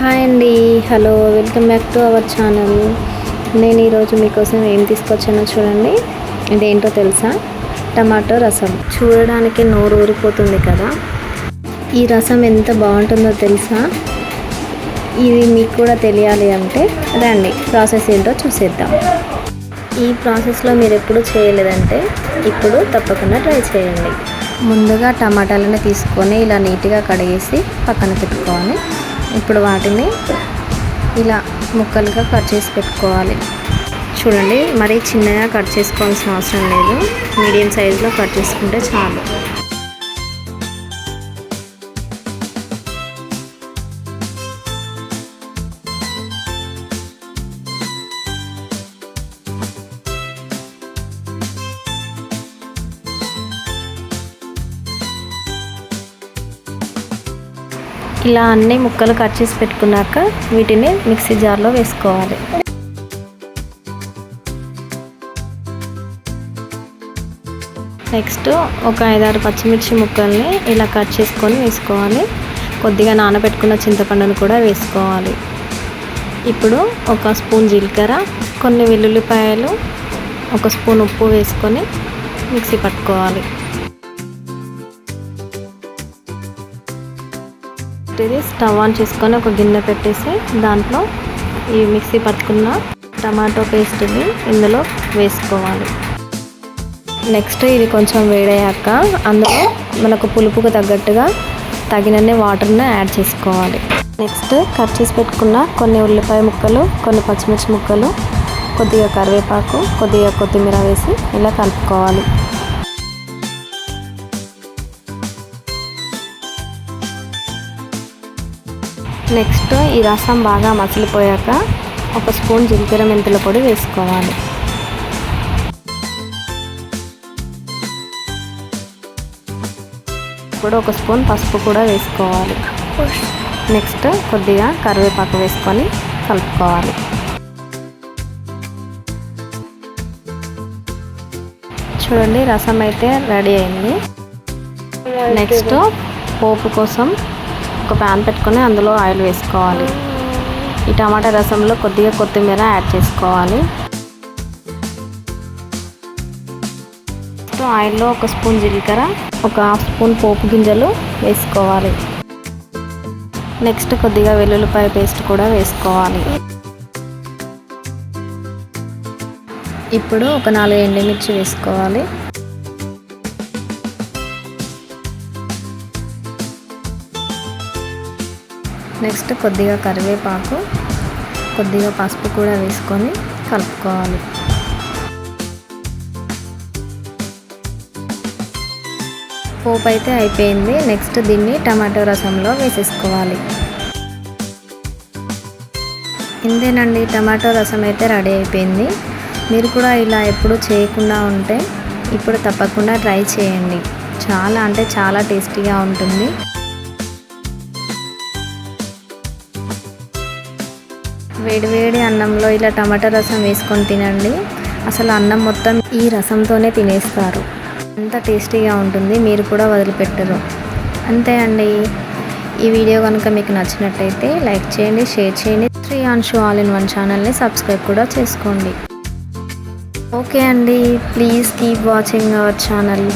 Hi అండి. Hello welcome back to our channel. నేను ఈరోజు మీకోసం ఏం తీసుకొచ్చానో చూడండి. ఇదేంటో తెలుసా? టమాటో రసం. చూడడానికి నోరు ఊరిపోతుంది కదా. ఈ రసం ఎంత బాగుంటుందో తెలుసా? ఇది మీకు కూడా తెలియాలి అంటే రండి ప్రాసెస్ ఏంటో చూసేద్దాం. ఈ ప్రాసెస్లో మీరు ఎప్పుడు చేయలేదంటే ఇప్పుడు తప్పకుండా ట్రై చేయండి. ముందుగా టమాటాలను తీసుకొని ఇలా నీట్గా కడిగేసి పక్కన పెట్టుకోవాలి. ఇప్పుడు వాటిని ఇలా ముక్కలుగా కట్ చేసి పెట్టుకోవాలి. చూడండి మరీ చిన్నగా కట్ చేసుకోవాల్సిన అవసరం లేదు. మీడియం సైజులో కట్ చేసుకుంటే చాలు. ఇలా అన్ని ముక్కలు కట్ చేసి పెట్టుకున్నాక వీటిని మిక్సీ జార్లో వేసుకోవాలి. నెక్స్ట్ ఒక ఐదారు పచ్చిమిర్చి ముక్కల్ని ఇలా కట్ చేసుకొని వేసుకోవాలి. కొద్దిగా నానబెట్టుకున్న చింతపండును కూడా వేసుకోవాలి. ఇప్పుడు ఒక స్పూన్ జీలకర్ర కొన్ని వెల్లుల్లిపాయలు ఒక స్పూన్ ఉప్పు వేసుకొని మిక్సీ పట్టుకోవాలి. ఇది స్టవ్ ఆన్ చేసుకొని ఒక గిన్నె పెట్టేసి దాంట్లో ఈ మిక్సీ పట్టుకున్న టమాటో పేస్ట్ని ఇందులో వేసుకోవాలి. నెక్స్ట్ ఇది కొంచెం వేడయ్యాక అందులో మనకు పులుపుకు తగ్గట్టుగా తగినన్ని వాటర్ని యాడ్ చేసుకోవాలి. నెక్స్ట్ కట్ చేసి పెట్టుకున్న కొన్ని ఉల్లిపాయ ముక్కలు కొన్ని పచ్చిమిర్చి ముక్కలు కొద్దిగా కరివేపాకు కొద్దిగా కొత్తిమీర వేసి ఇలా కలుపుకోవాలి. నెక్స్ట్ ఈ రసం బాగా మసిలిపోయాక ఒక స్పూన్ జీలకర్ర మెంతుల పొడి వేసుకోవాలి. ఇప్పుడు ఒక స్పూన్ పసుపు కూడా వేసుకోవాలి. నెక్స్ట్ కొద్దిగా కరివేపాకు వేసుకొని కలుపుకోవాలి. చూడండి రసం అయితే రెడీ అయింది. నెక్స్ట్ పోపు కోసం ఒక ప్యాన్ పెట్టుకొని అందులో ఆయిల్ వేసుకోవాలి. ఈ టమాటా రసంలో కొద్దిగా కొత్తిమీర యాడ్ చేసుకోవాలి. ఆయిల్లో ఒక స్పూన్ జీలకర్ర ఒక హాఫ్ స్పూన్ పోపు గింజలు వేసుకోవాలి. నెక్స్ట్ కొద్దిగా వెల్లుల్లిపాయ పేస్ట్ కూడా వేసుకోవాలి. ఇప్పుడు ఒక నాలుగు ఎండుమిర్చి వేసుకోవాలి. నెక్స్ట్ కొద్దిగా కరివేపాకు కొద్దిగా పసుపు కూడా వేసుకొని కలుపుకోవాలి. పోపు అయితే అయిపోయింది. నెక్స్ట్ దీన్ని టమాటో రసంలో వేసేసుకోవాలి. ఇంతేనండి టమాటో రసం అయితే రెడీ అయిపోయింది. మీరు కూడా ఇలా ఎప్పుడు చేయకుండా ఉంటే ఇప్పుడు తప్పకుండా ట్రై చేయండి. చాలా అంటే చాలా టేస్టీగా ఉంటుంది. వేడివేడి అన్నంలో ఇలా టమాటా రసం వేసుకొని తినండి. అసలు అన్నం మొత్తం ఈ రసంతోనే తినేస్తారు. అంత టేస్టీగా ఉంటుంది మీరు కూడా వదిలిపెట్టరు. అంతే అండి. ఈ వీడియో కనుక మీకు నచ్చినట్టయితే లైక్ చేయండి షేర్ చేయండి. Three Anshu all in one ఛానల్ని సబ్స్క్రైబ్ కూడా చేసుకోండి. ఓకే అండి. Please keep watching our channel.